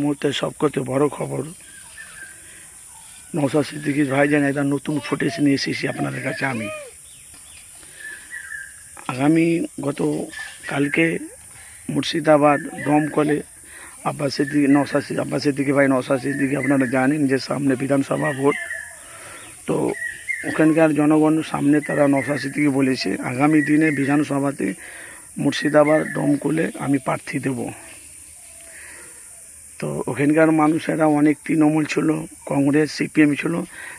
মুহূর্তে সবকতে বড় খবর। নৌসা সিদ্দিকি ভাইজান একটা নতুন ফুটেজ নিয়ে এসেছি আপনাদের কাছে আমি। আগামী গত কালকে মুর্শিদাবাদ দমকলে আব্বাস সিদ্দিকি নৌসা সিদ্দিকি আব্বাস সিদ্দিকি ভাই নৌসা সিদ্দিকি আপনারা জানেন যে সামনে বিধানসভা ভোট। তো ওখানকার জনগণ সামনে তারা নৌসা সিদ্দিকি বলেছে, আগামী দিনে বিধানসভাতে মুর্শিদাবাদ দমকলে আমি প্রার্থী দেব। তো ওখানকার মানুষেরা অনেক তৃণমূল ছিল, কংগ্রেস, সিপিএম ছিল,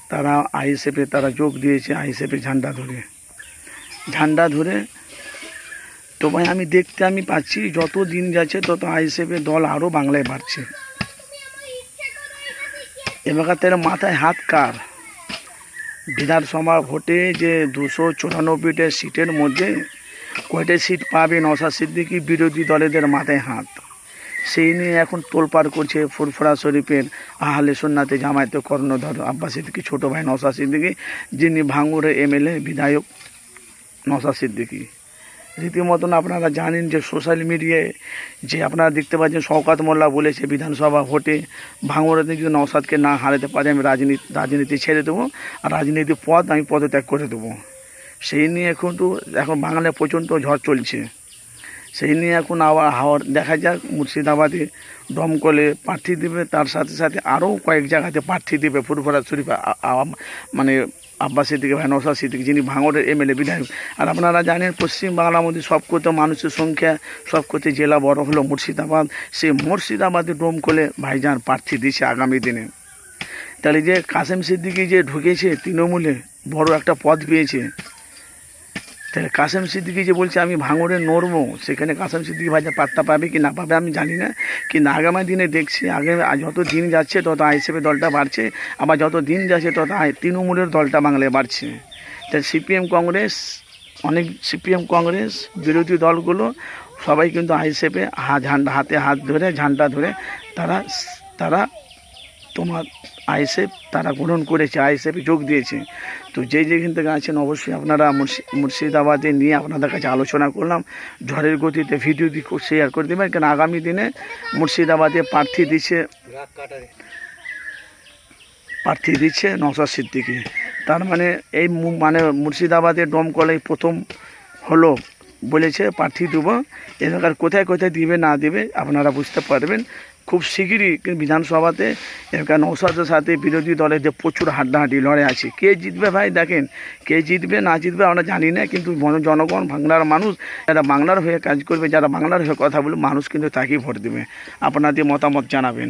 তারা আইএসএফে তারা যোগ দিয়েছে, আইএসএফে ঝান্ডা ধরে। ঝান্ডা ধরে তো ভাই আমি দেখতে আমি পাচ্ছি, যত দিন যাচ্ছে তত আইএসএফের দল আরও বাংলায় বাড়ছে। এবার এলাকাতে মাথায় হাত কার? বিধানসভা ভোটে যে দুশো চুরানব্বইটা সিটের মধ্যে কয়টা সিট পাবে নশা সিদ্দিকি বিরোধী দলেদের মাথায় হাত? সেই নিয়ে এখন তোলপাড় করছে ফুরফুরা শরীফের আহলে সুন্নাতে জামায়াতে কর্ণধর আব্বাস সিদ্দিকি, ছোটো ভাই নশা সিদ্দিকি, যিনি ভাঙুরের এমএলএ, বিধায়ক নশা সিদ্দিকি। রীতিমতন আপনারা জানেন যে সোশ্যাল মিডিয়ায় যে আপনারা দেখতে পাচ্ছেন, শওকাত মোল্লা বলেছে বিধানসভা ভোটে ভাঙড়াতে যদি নওসাদকে না হারাতে পারি, আমি রাজনীতি রাজনীতি ছেড়ে দেবো, আর রাজনীতি পদ আমি পদত্যাগ করে দেবো। সেই নিয়ে এখন তো এখন বাংলায় প্রচণ্ড ঝড় চলছে। সেই নিয়ে এখন আবার হাওয়ার দেখা যাক, মুর্শিদাবাদে দমকলে প্রার্থী দেবে, তার সাথে সাথে আরও কয়েক জায়গাতে প্রার্থী দেবে, ফুরফুরা শরীফ মানে আব্বাস সিদ্দিকি ভাই নৌসাদ সিদ্দিকি, যিনি ভাঙড়ের এমএলএ, বিধায়ক। আর আপনারা জানেন পশ্চিম বাংলার মধ্যে সবকত মানুষের সংখ্যা, সবকত জেলা বড় হলো মুর্শিদাবাদ। সেই মুর্শিদাবাদে দমকলে ভাইজান প্রার্থী দিচ্ছে আগামী দিনে। তাহলে যে কাসেম সিদ্দিকি যে ঢুকেছে তৃণমূলে, বড় একটা পদ পেয়েছে। তাহলে কাসেম সিদ্দিকি যে বলছে, আমি ভাঙড়ে নড়বো। সেখানে কাসেম সিদ্দিকি ভাইজান পাত্তা পাবে কি না পাবে আমি জানি না। কিন্তু আগামী দিনে দেখছি, আগে যত দিন যাচ্ছে, তত আইসিপি দলটা বাড়ছে। আবার যত দিন যাচ্ছে, তত তৃণমূলের দলটা বাংলায় বাড়ছে। তাই সিপিএম কংগ্রেস, অনেক সিপিএম কংগ্রেস বিরোধী দলগুলো সবাই কিন্তু আইসেপে ঝান্ডা হাতে হাত ধরে, ঝান্ডা ধরে তারা তারা তোমার আইএসএফ, তারা গ্রহণ করেছে, আইএসএফে যোগ দিয়েছে। তো যে যেখান থেকে আছেন, অবশ্যই আপনারা মুর্শি- মুর্শিদাবাদে নিয়ে আপনাদের কাছে আলোচনা করলাম। ঝড়ের গতিতে ভিডিও শেয়ার করে দেবেন, কেন আগামী দিনে মুর্শিদাবাদে প্রার্থী দিচ্ছে প্রার্থী দিচ্ছে নওশাদ সিদ্দিকি। তার মানে এই মানে মুর্শিদাবাদের দমকলে প্রথম হলো বলেছে, প্রার্থী দেবো। এলাকার কোথায় কোথায় দিবে, না দিবে, আপনারা বুঝতে পারবেন। খুব শিগগিরই বিধানসভাতে এখানে নৌসাদের সাথে বিরোধী দলের যে প্রচুর হাড্ডাহাড্ডি, লড়াই আছে। কে জিতবে ভাই? দেখেন, কে জিতবে, না জিতবে আমরা জানি না, কিন্তু জনগণ, বাংলার মানুষ, যারা বাংলার হয়ে কাজ করবে, যারা বাংলার হয়ে কথা বলবে, মানুষ কিন্তু তাকেই ভোট দেবে। আপনাদের মতামত জানাবেন।